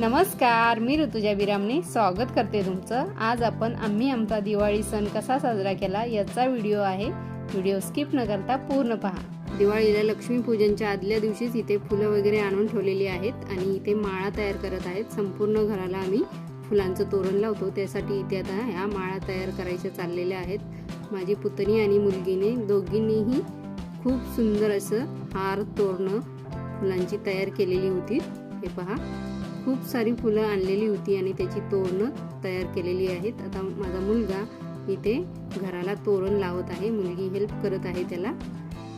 नमस्कार मी ऋतुजा बिरामने स्वागत करते तुमचं. आज आपण आम्ही आमचा दिवाळी सण कसा साजरा केला याचा व्हिडिओ आहे. व्हिडिओ स्किप न करता पूर्ण पहा. दिवाळीला लक्ष्मीपूजनच्या आदल्या दिवशीच इथे फुलं वगैरे आणून ठेवलेली आहेत आणि इथे माळा तयार करत आहेत. संपूर्ण घराला आम्ही फुलांचं तोरण लावतो. त्यासाठी इथे आता ह्या माळा तयार करायच्या चाललेल्या आहेत. माझी पुतणी आणि मुलगीने दोघींनीही खूप सुंदर असं हार तोरणं फुलांची तयार केलेली होती. हे पहा. खूप सारी फुलं आणलेली होती आणि त्याची तोरणं तयार केलेली आहेत. आता माझा मुलगा इथे घराला तोरण लावत आहे. मुलगी हेल्प करत आहे त्याला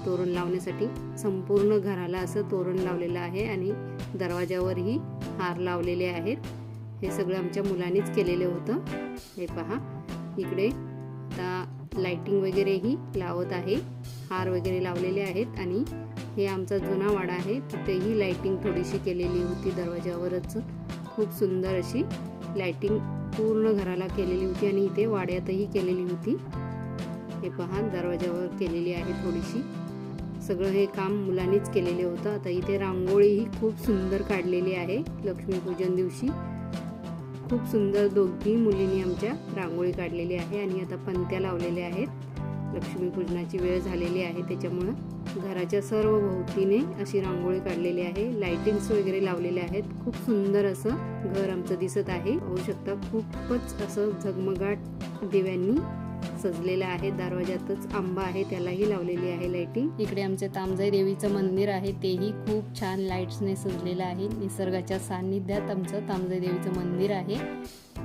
तोरण लावण्यासाठी. संपूर्ण घराला असं तोरण लावलेलं आहे आणि दरवाजावरही हार लावलेले आहेत. हे सगळं आमच्या मुलांनीच केलेलं होतं. हे पहा. इकडे आता लाइटिंग वगैरेही लावत आहे. हार वगैरे लावलेले आहेत आणि हे आमचा जुना वाडा आहे. तिथेही लायटिंग थोडीशी केलेली होती दरवाजावरच खूप सुंदर अशी लायटिंग पूर्ण घराला केलेली होती आणि इथे वाड्यातही केलेली होती. हे पहा दरवाजावर केलेली आहे थोडीशी. सगळं हे काम मुलांनीच केलेले होतं. आता इथे रांगोळीही खूप सुंदर काढलेली आहे लक्ष्मीपूजन दिवशी. खूप सुंदर दोघी मुलींनी आमच्या रांगोळी काढलेली आहे आणि आता पंत्या लावलेल्या आहेत. लक्ष्मीपूजनाची वेळ झालेली आहे त्याच्यामुळं. घराच्या सर्व भोवतीने अशी रांगोळी काढलेली आहे. लाइटिंग्स वगैरे लावलेले आहेत. खूप सुंदर असं घर आमचं दिसत आहे. होऊ शकता खूपच असं झगमगाट दिव्यांनी सजलेलं आहे. दरवाजातच आंबा आहे त्यालाही लावलेली आहे लाइटिंग इकडे आमचे तामजाई देवीचं मंदिर आहे. तेही खूप छान लाईट्सने सजलेलं आहे. निसर्गाच्या सान्निध्यात आमचं तामजाई देवीचं मंदिर आहे.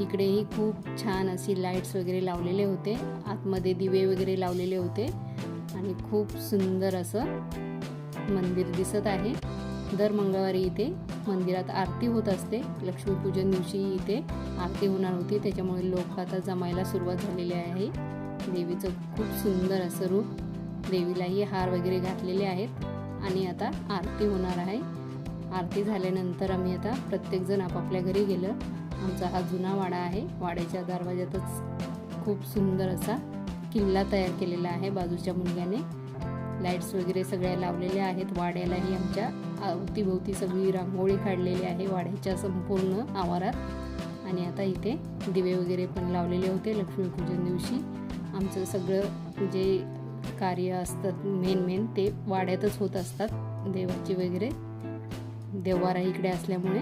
इकडेही खूप छान अशी लाईट्स वगैरे लावलेले होते. आतमध्ये दिवे वगैरे लावलेले होते. आणि खूप सुंदर असं मंदिर दिसत आहे. दर मंगळवारी इथे मंदिरात आरती होत असते. लक्ष्मीपूजन दिवशी इथे आरती होणार होती. त्याच्यामुळे लोक आता जमायला सुरुवात झालेली आहे. देवीचं खूप सुंदर असं रूप देवीलाही हार वगैरे घातलेले आहेत आणि आता आरती होणार आहे. आरती झाल्यानंतर आम्ही आता प्रत्येकजण आपापल्या घरी गेलं. आमचा हा जुना वाडा आहे. वाड्याच्या दरवाज्यातच खूप सुंदर असा किल्ला तयार केलेला आहे बाजूच्या मुलग्याने. लाईट्स वगैरे सगळ्या लावलेल्या आहेत. वाड्यालाही आमच्या अवतीभोवती सगळी रांगोळी काढलेली आहे वाड्याच्या संपूर्ण आवारात. आणि आता इथे दिवे वगैरे पण लावलेले होते लक्ष्मीपूजन दिवशी. आमचं सगळं जे कार्य असतात मेन मेन ते वाड्यातच होत असतात. देवाची वगैरे. देवारा इकडे असल्यामुळे.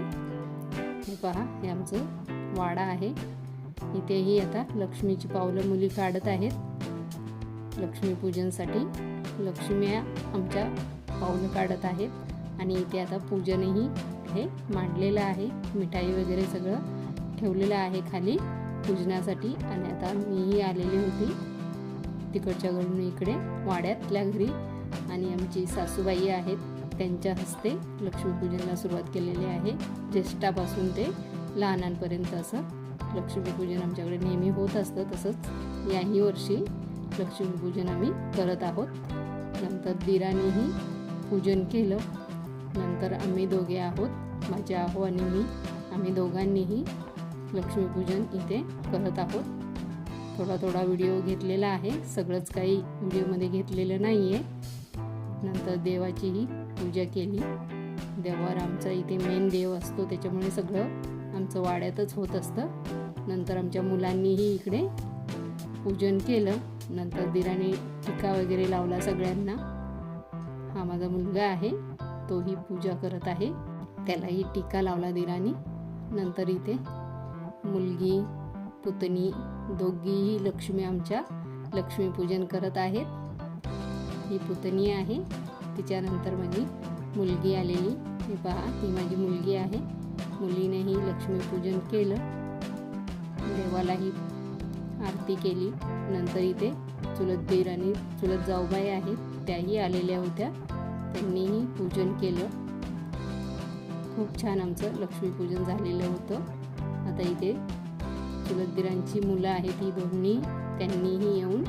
हे पहा हे आमचं वाडा आहे. इथेही आता लक्ष्मीची पावलं मुली काढत आहेत. लक्ष्मीपूजनसाठी लक्ष्म्या आमच्या पावलं काढत आहेत आणि इथे आता पूजनही हे मांडलेलं आहे. मिठाई वगैरे सगळं ठेवलेलं आहे खाली पूजनासाठी आणि आता मीही आलेली होती तिकडच्या घरून इकडे वाड्यातल्या घरी आणि आमची सासूबाई आहेत त्यांच्या हस्ते लक्ष्मीपूजनला सुरुवात केलेली आहे. ज्येष्ठापासून ते लहानांपर्यंत असं लक्ष्मीपूजन आमच्याकडे नेहमी होत असतं तसंच याही वर्षी लक्ष्मीपूजन आम्ही करत आहोत. नंतर दिरानेही पूजन केलं. नंतर आम्ही दोघे आहोत. माझ्या आहो आणि मी. आम्ही दोघांनीही लक्ष्मीपूजन इथे करत आहोत. थोडा थोडा व्हिडिओ घेतलेला आहे. सगळंच काही व्हिडिओमध्ये घेतलेलं नाही आहे नंतर देवाचीही पूजा केली. देवावर आमचा इथे मेन देव असतो. त्याच्यामुळे सगळं आमचं वाड्यातच होत असतं. नंतर आमच्या मुलांनीही इकडे पूजन केलं. नंतर दिराने टिका वगैरे लावला सगळ्यांना. हा माझा मुलगा आहे तोही पूजा करत आहे. त्यालाही टिका लावला दिराने नंतर इथे मुलगी पुतणी दोघीही लक्ष्मी आमच्या लक्ष्मीपूजन करत आहेत. ही पुतणी आहे. तिच्यानंतर माझी मुलगी आलेली. हे पहा ही माझी मुलगी आहे. मुलीनेही लक्ष्मीपूजन केलं. देवालाही आरती केली. नंतर इथे चुलत आणि चुलत जाऊबाई आहेत. त्याही आलेल्या होत्या. त्यांनीही पूजन केलं. खूप छान आमचं लक्ष्मीपूजन झालेलं होतं. आता इथे चुलतबिरांची मुलं आहेत ही दोन्ही. त्यांनीही येऊन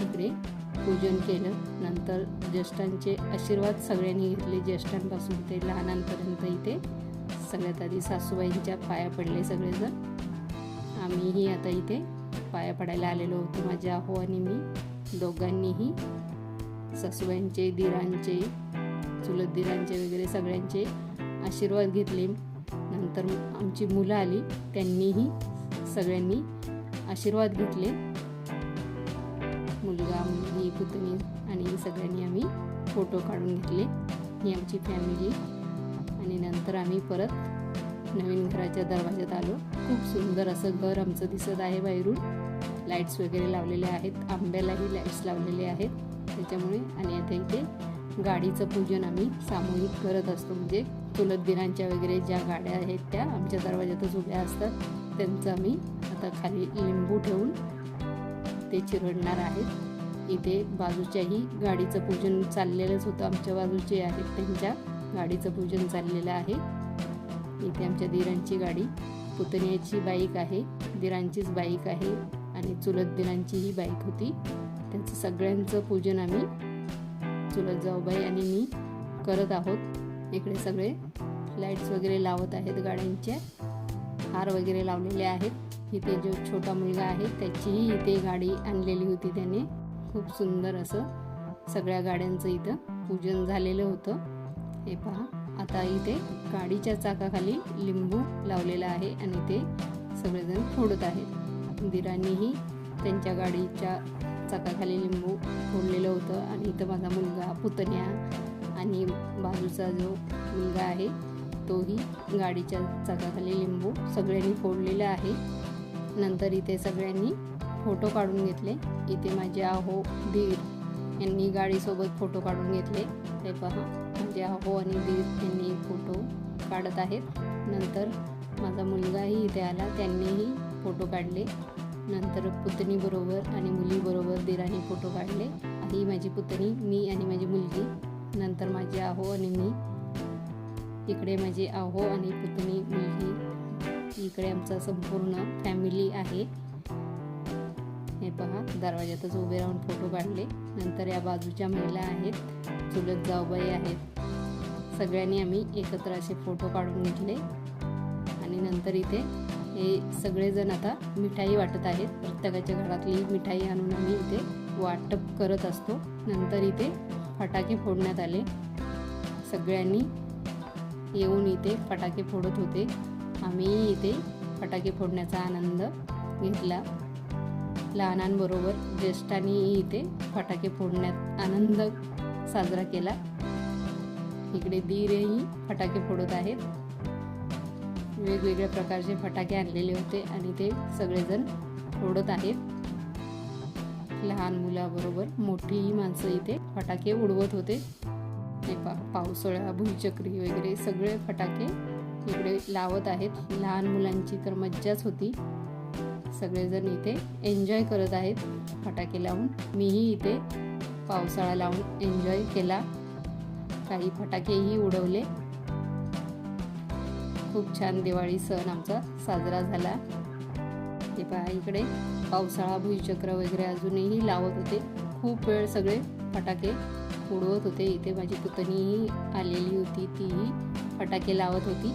इकडे पूजन केलं. नंतर ज्येष्ठांचे आशीर्वाद सगळ्यांनी घेतले. ज्येष्ठांपासून ते लहानांपर्यंत इथे सगळ्यात आधी सासूबाईंच्या पाया पडले सगळेजण. आम्हीही आता इथे पाया पडायला आलेलो होतो माझ्या आहो आणि मी. दोघांनीही सासूबाईंचे दिरांचे चुलत दिरांचे वगैरे सगळ्यांचे आशीर्वाद घेतले. नंतर नंतर आमची मुलं आली त्यांनीही सगळ्यांनी आशीर्वाद घेतले. मुलगा मुलगी पुतणी आणि सगळ्यांनी आम्ही फोटो काढून घेतले. ही आमची फॅमिली आणि नंतर आम्ही परत नवीन घराच्या दरवाज्यात आलो. खूप सुंदर असं घर आमचं दिसत आहे बाहेरून. लाईट्स वगैरे लावलेले आहेत. आंब्यालाही लाईट्स लावलेले आहेत. त्याच्यामुळे आणि आता इथे गाडीचं पूजन आम्ही सामूहिक करत असतो. म्हणजे चुलतबिरांच्या वगैरे ज्या गाड्या आहेत त्या आमच्या दरवाज्यातच उभ्या असतात. त्यांचं आम्ही आता खाली लिंबू ठेवून ते चिरडणार आहेत. इथे बाजूच्याही गाडीचं पूजन चाललेलंच होतं. आमच्या बाजूचे आहेत. त्यांच्या गाडीचं पूजन चाललेलं आहे. इथे आमच्या दिरांची गाडी. पुतण्याची बाईक आहे दिरांचीच बाईक आहे आणि चुलत दिरांची ही बाईक होती. त्यांचं सगळ्यांचं पूजन आम्ही चुलत जाऊबाई आणि मी करत आहोत. इकडे सगळे लाईट्स वगैरे लावत आहेत गाड्यांच्या. हार वगैरे लावलेले आहेत. इथे जो छोटा मुलगा आहे त्याचीही इथे गाडी आणलेली होती त्याने. खूप सुंदर असं सगळ्या गाड्यांचं इथं पूजन झालेलं होतं. हे पहा. आता इथे गाडीच्या चाकाखाली लिंबू लावलेला आहे आणि ते सगळेजण फोडत आहेत. दिरांनीही त्यांच्या गाडीच्या चाकाखाली लिंबू फोडलेलं होतं आणि इथं माझा मुलगा पुतण्या आणि बाजूचा जो मुलगा आहे तोही गाडीच्या चाकाखाली लिंबू सगळ्यांनी फोडलेला आहे. नंतर इथे सगळ्यांनी फोटो काढून घेतले. इथे माझे आहो धीर यांनी गाडीसोबत फोटो काढून घेतले. ते पहा. माझे आहो आणि दीर यांनी फोटो काढत आहेत. नंतर माझा मुलगाही इथे आला त्यांनीही फोटो काढले. नंतर पुतणीबरोबर आणि मुलीबरोबर दिराने फोटो काढले. ही माझी पुतणी मी आणि माझी मुलगी. नंतर माझे आहो आणि मी. इकडे माझे आहो आणि पुतणी मुलगी. इकडे आमचा संपूर्ण फॅमिली आहे. हे पहा दरवाज्यातच उभे राहून फोटो काढले. नंतर या बाजूच्या महिला आहेत. चुलत जाऊबाई आहेत. सगळ्यांनी आम्ही एकत्र असे फोटो काढून घेतले. आणि नंतर इथे हे सगळेजण आता मिठाई वाटत आहेत. प्रत्येकाच्या घरातली मिठाई आणून आम्ही इथे वाटप करत असतो. नंतर इथे फटाके फोडण्यात आले. सगळ्यांनी येऊन इथे फटाके फोडत होते. आम्ही इथे फटाके फोडण्याचा आनंद घेतला. लहानांबरोबर ज्येष्ठांनीही इथे फटाके फोडण्यात आनंद साजरा केला. इकडे दीरही फटाके फोडत आहेत. वेगवेगळ्या प्रकारचे फटाके आणलेले होते आणि ते सगळेजण फोडत आहेत. लहान मुलाबरोबर मोठीही माणसं इथे फटाके उडवत होते. ते पा पावसाळा भुईचक्री वगैरे सगळे फटाके इकडे लावत आहेत. लहान मुलांची तर मज्जाच होती. सगळेजण इथे एन्जॉय करत आहेत. फटाके लावून मीही इथे पावसाळा लावून एन्जॉय केला. काही फटाकेही उडवले. खूप छान दिवाळी सण आमचा साजरा झाला. हे पहा इकडे पावसाळा भुईचक्र वगैरे अजूनही लावत होते. खूप वेळ सगळे फटाके उडवत होते. इथे माझी पुतणीही आलेली होती तीही फटाके लावत होती.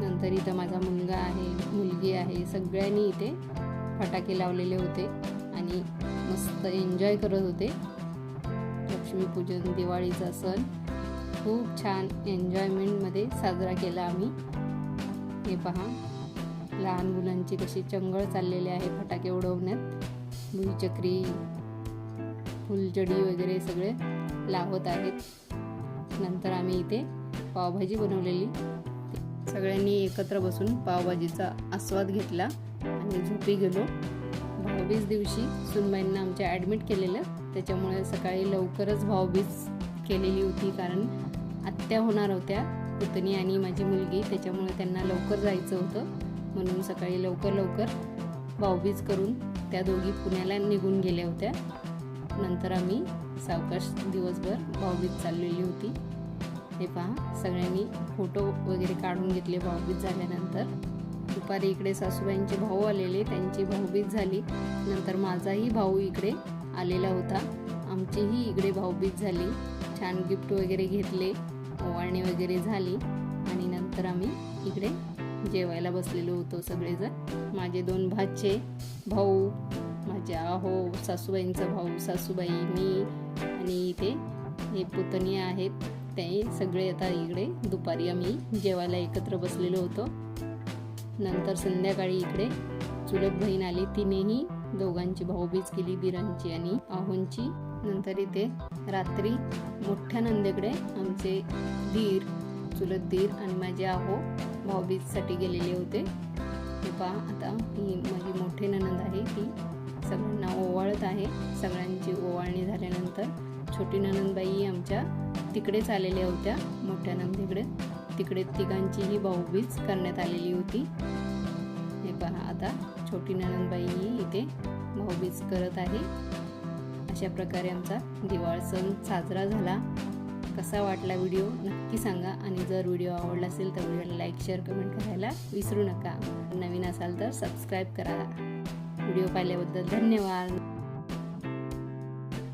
नंतर इथं माझा मुलगा आहे मुलगी आहे. सगळ्यांनी इथे फटाके लावलेले होते आणि मस्त एन्जॉय करत होते. लक्ष्मीपूजन दिवाळीचा सण. खूप छान एन्जॉयमेंटमध्ये साजरा केला आम्ही. हे पहा. लहान मुलांची कशी चंगळ चाललेली आहे फटाके उडवण्यात. भुईचक्री फुलजडी वगैरे सगळे लावत आहेत. नंतर आम्ही इथे पावभाजी बनवलेली. सगळ्यांनी एकत्र बसून पावभाजीचा आस्वाद घेतला आणि झोपी गेलो. भाऊबीज दिवशी सुनबाईंना आमच्या ॲडमिट केलेलं त्याच्यामुळे सकाळी लवकरच भाऊबीज केलेली होती कारण आत्या होणार होत्या पुतणी आणि माझी मुलगी. त्याच्यामुळे त्यांना लवकर जायचं होतं. म्हणून सकाळी लवकर लवकर भाऊबीज करून त्या दोघी पुण्याला निघून गेल्या होत्या. नंतर आम्ही सावकाश दिवसभर भाऊबीज चाललेली होती. हे पहा सगळ्यांनी फोटो वगैरे काढून घेतले भाऊबीज झाल्यानंतर. दुपारी इकडे सासूबाईंचे भाऊ आलेले त्यांची भाऊबीज झाली. नंतर माझाही भाऊ इकडे आलेला होता. आमचीही इकडे भाऊबीज झाली. छान गिफ्ट वगैरे घेतले. ओवाळणी वगैरे झाली. आणि नंतर आम्ही इकडे जेवायला बसलेलो होतो सगळेजण. माझे दोन भाचे भाऊ माझ्या आहो सासूबाईंचा भाऊ सासूबाई मी आणि इथे हे पुतणी आहेत. ते सगळे आता इकडे दुपारी आम्ही जेवायला एकत्र बसलेलो होतो. नंतर संध्याकाळी इकडे चुलत बहीण आली. तिनेही दोघांची भाऊबीज केली बिरांची आणि आहोंची. नंतर इथे रात्री मोठ्या नंदेकडे आमचे धीर चुलत दीर आणि माझे आहो भाऊबीजसाठी गेलेले होते. हे पहा आता ही माझी मोठी ननंद आहे. ती सगळ्यांना ओवाळत आहे. सगळ्यांची ओवाळणी झाल्यानंतर छोटी ननंदबाई आमच्या तिकडेच आलेल्या होत्या मोठ्या नंदीकडे. तिकडे तिघांचीही भाऊबीज करण्यात आलेली होती. हे पहा आता. छोटी ननंदबाई इथे भाऊबीज करत आहे. अशा प्रकारे आमचा दिवाळ सण साजरा झाला. कसा वाटला व्हिडिओ नक्की सांगा आणि जर व्हिडिओ आवडला असेल तर व्हिडिओला लाईक शेअर कमेंट करायला विसरू नका. नवीन असाल तर सबस्क्राईब करा. व्हिडिओ पाहिल्याबद्दल धन्यवाद.